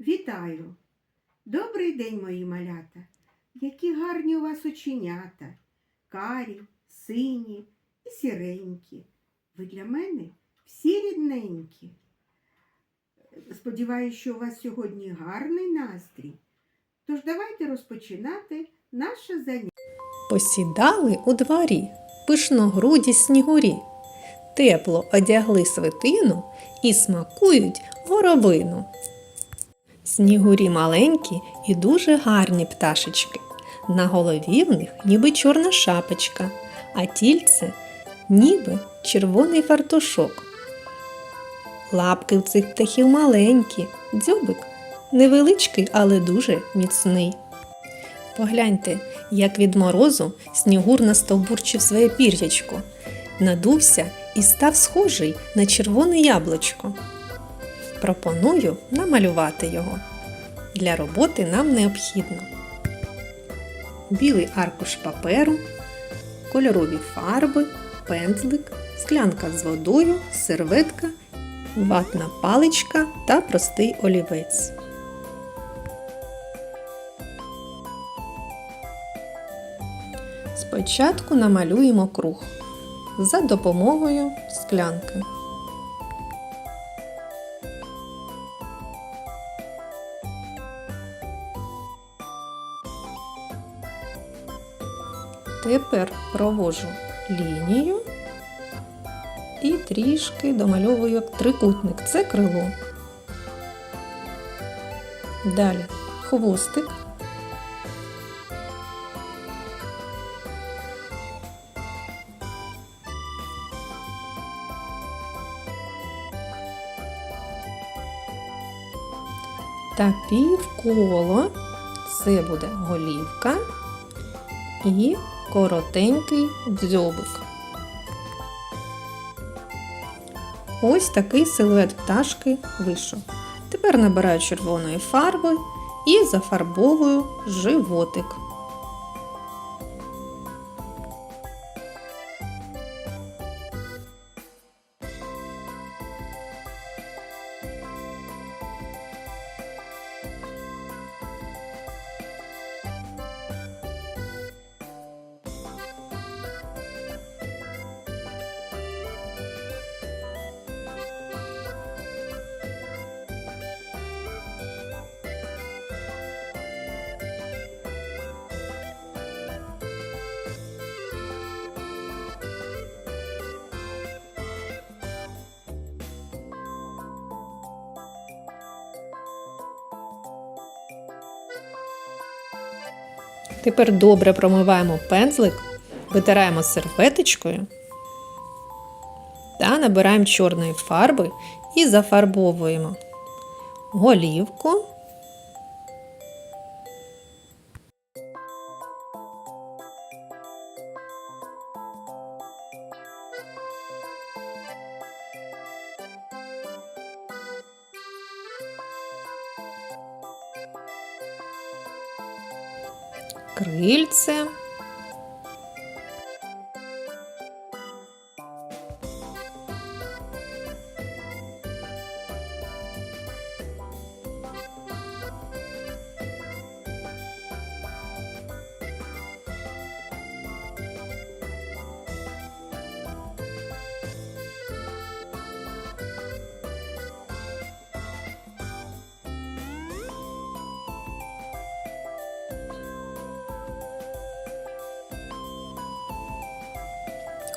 Вітаю! Добрий день, мої малята! Які гарні у вас оченята, карі, сині і сіренькі. Ви для мене всі рідненькі. Сподіваюсь, що у вас сьогодні гарний настрій. Тож давайте розпочинати наше заняття. Посідали у дворі пишногруді снігурі, тепло одягли свитину і смакують горобину. Снігурі маленькі і дуже гарні пташечки. На голові в них ніби чорна шапочка, а тільце ніби червоний фартушок. Лапки в цих птахів маленькі, дзьобик невеличкий, але дуже міцний. Погляньте, як від морозу снігур настовбурчив своє пір'ячко, надувся і став схожий на червоне яблучко. Пропоную намалювати його. Для роботи нам необхідно білий аркуш паперу, кольорові фарби, пензлик, склянка з водою, серветка, ватна паличка та простий олівець. Спочатку намалюємо круг за допомогою склянки. Тепер провожу лінію і трішки домальовую як трикутник. Це крило. Далі хвостик. та півколо це буде голівка і коротенький дзьобик. Ось такий силует пташки вийшов. Тепер набираю червоної фарби і зафарбовую животик. Тепер добре промиваємо пензлик, витираємо серветочкою та набираємо чорної фарби і зафарбовуємо голівку. Крильце.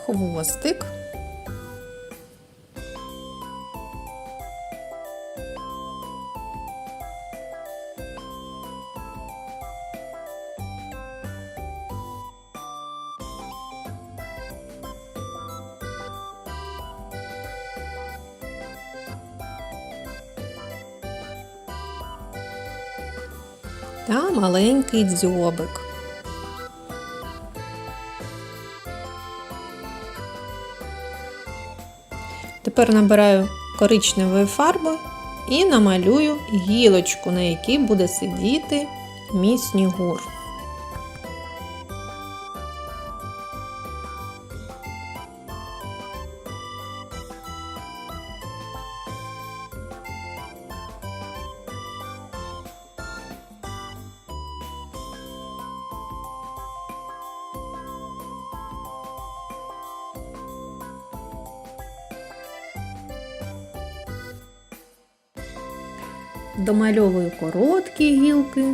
Хвостик. Та маленький дзьобик. Тепер набираю коричневої фарби і намалюю гілочку, на якій буде сидіти мій снігур. Домальовую короткі гілки.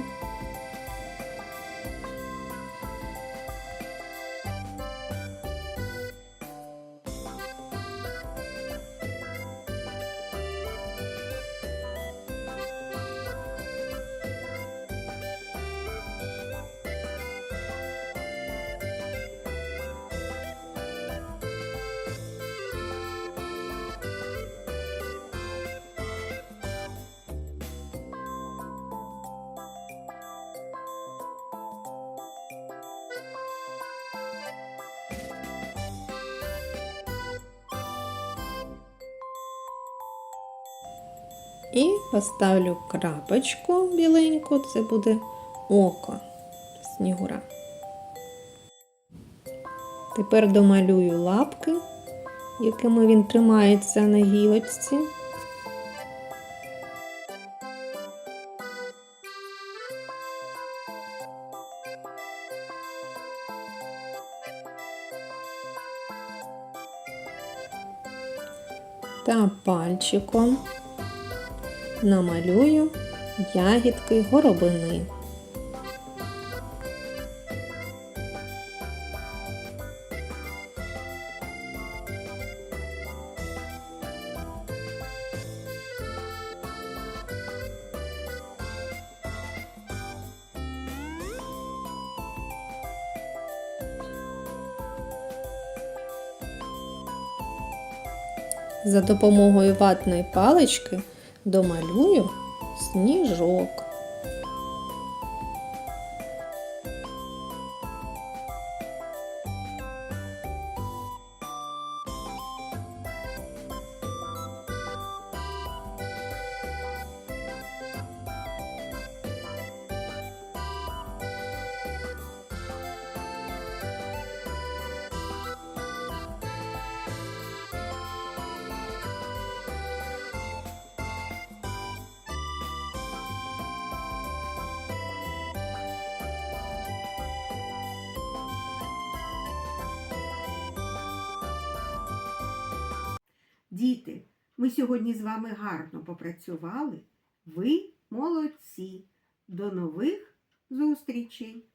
І поставлю крапочку біленьку, це буде око снігура. Тепер домалюю лапки, якими він тримається на гілочці. Та пальчиком намалюю ягідки горобини. За допомогою ватної палички домалюю сніжок. Діти, ми сьогодні з вами гарно попрацювали. Ви молодці. До нових зустрічей!